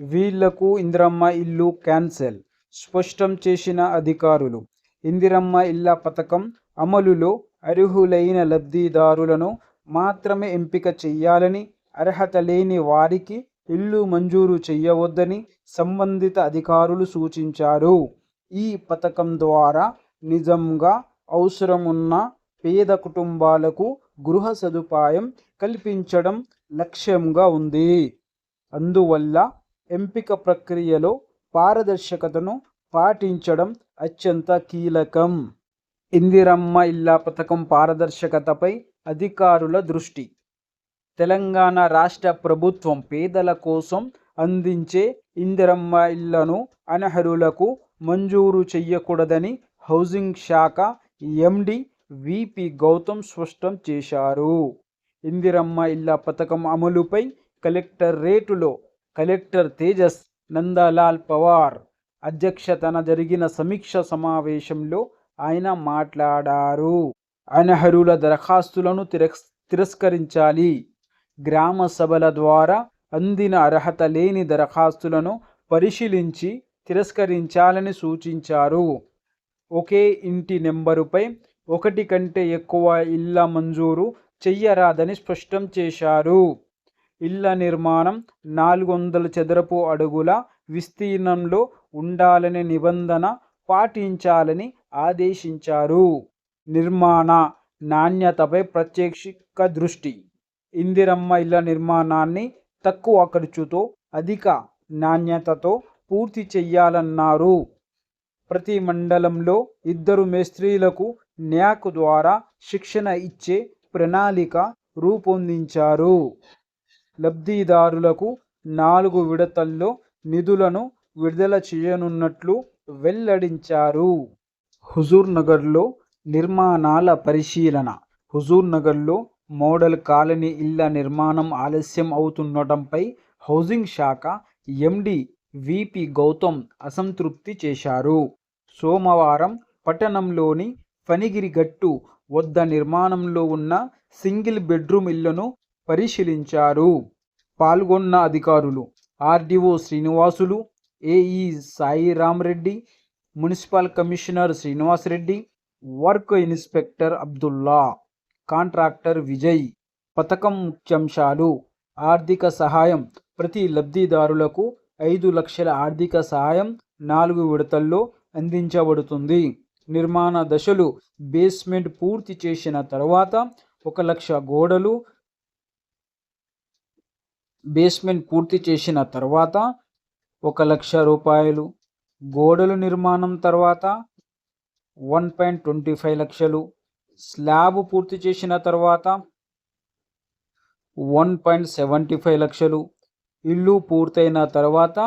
వీళ్ళకు ఇందిరమ్మ ఇల్లు క్యాన్సెల్ స్పష్టం చేసిన అధికారులు. ఇందిరమ్మ ఇళ్ళ పథకం అమలులో అర్హులైన లబ్ధిదారులను మాత్రమే ఎంపిక చేయాలని అర్హత లేని వారికి ఇల్లు మంజూరు చేయవద్దని సంబంధిత అధికారులు సూచించారు. ఈ పథకం ద్వారా నిజంగా అవసరమున్న పేద కుటుంబాలకు గృహ సదుపాయం కల్పించడం లక్ష్యంగా ఉంది. అందువల్ల ఎంపిక ప్రక్రియలో పారదర్శకతను పాటించడం అత్యంత కీలకం. ఇందిరమ్మ ఇళ్ళ పథకం పారదర్శకతపై అధికారుల దృష్టి. తెలంగాణ రాష్ట్ర ప్రభుత్వం పేదల కోసం అందించే ఇందిరమ్మ ఇళ్ళను అనర్హులకు మంజూరు చేయకూడదని హౌసింగ్ శాఖ ఎండి విపి గౌతమ్ స్పష్టం చేశారు. ఇందిరమ్మ ఇళ్ళ పథకం అమలుపై కలెక్టరేటులో కలెక్టర్ తేజస్ నందలాల్ పవార్ అధ్యక్షతన జరిగిన సమీక్ష సమావేశంలో ఆయన మాట్లాడారు. అనర్హుల దరఖాస్తులను తిరస్ తిరస్కరించాలి. గ్రామ సభల ద్వారా అందిన అర్హత లేని దరఖాస్తులను పరిశీలించి తిరస్కరించాలని సూచించారు. ఒకే ఇంటి నెంబరుపై ఒకటి కంటే ఎక్కువ ఇళ్ళ మంజూరు చెయ్యరాదని స్పష్టం చేశారు. ఇళ్ళ నిర్మాణం నాలుగు వందల చదరపు అడుగుల విస్తీర్ణంలో ఉండాలనే నిబంధన పాటించాలని ఆదేశించారు. నిర్మాణ నాణ్యతపై ప్రత్యక్షిక దృష్టి. ఇందిరమ్మ ఇళ్ళ నిర్మాణాన్ని తక్కువ ఖర్చుతో అధిక నాణ్యతతో పూర్తి చేయాలన్నారు ప్రతి మండలంలో ఇద్దరు మేస్త్రీలకు న్యాక్ ద్వారా శిక్షణ ఇచ్చే ప్రణాళిక రూపొందించారు. లబ్ధిదారులకు నాలుగు విడతల్లో నిధులను విడుదల చేయనున్నట్లు వెల్లడించారు. హుజూర్ నగర్లో నిర్మాణాల పరిశీలన. హుజూర్ నగర్లో మోడల్ కాలనీ ఇళ్ళ నిర్మాణం ఆలస్యం అవుతుండటంపై హౌసింగ్ శాఖ ఎండి విపి గౌతమ్ అసంతృప్తి చేశారు. సోమవారం పట్టణంలోని ఫణిగిరిగట్టు వద్ద నిర్మాణంలో ఉన్న సింగిల్ బెడ్రూమ్ ఇళ్ళను పరిశీలించారు. పాల్గొన్న అధికారులు RDO Srinivasulu AE Sai Reddy municipal commissioner Srinivasa Reddy work inspector Abdullah contractor Vijay పథకం ముఖ్యాంశాలు ఆర్థిక సహాయం ప్రతి లబ్ధిదారులకు ఐదు లక్షల ఆర్థిక సహాయం నాలుగు విడతల్లో అందించబడుతుంది. నిర్మాణ దశలు బేస్మెంట్ పూర్తి చేసిన తర్వాత ఒక లక్ష గోడలు బేస్మెంట్ పూర్తి చేసిన తర్వాత ఒక లక్ష రూపాయలు గోడలు నిర్మాణం తర్వాత వన్ పాయింట్ ట్వంటీ ఫైవ్ లక్షలు స్లాబ్ పూర్తి చేసిన తర్వాత వన్ పాయింట్ సెవెంటీ ఫైవ్ లక్షలు ఇల్లు పూర్తయిన తర్వాత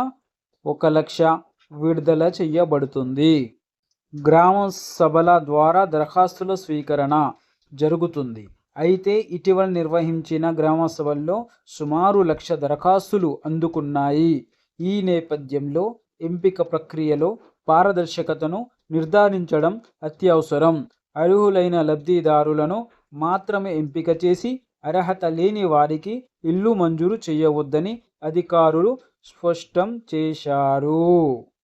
ఒక లక్ష విడుదల చేయబడుతుంది. గ్రామ సభల ద్వారా దరఖాస్తుల స్వీకరణ జరుగుతుంది. అయితే ఇటీవల నిర్వహించిన గ్రామసభల్లో సుమారు లక్ష దరఖాస్తులు అందుకున్నాయి. ఈ నేపథ్యంలో ఎంపిక ప్రక్రియలో పారదర్శకతను నిర్ధారించడం అత్యవసరం. అర్హులైన లబ్ధిదారులను మాత్రమే ఎంపిక చేసి అర్హత లేని వారికి ఇల్లు మంజూరు చేయవద్దని అధికారులు స్పష్టం చేశారు.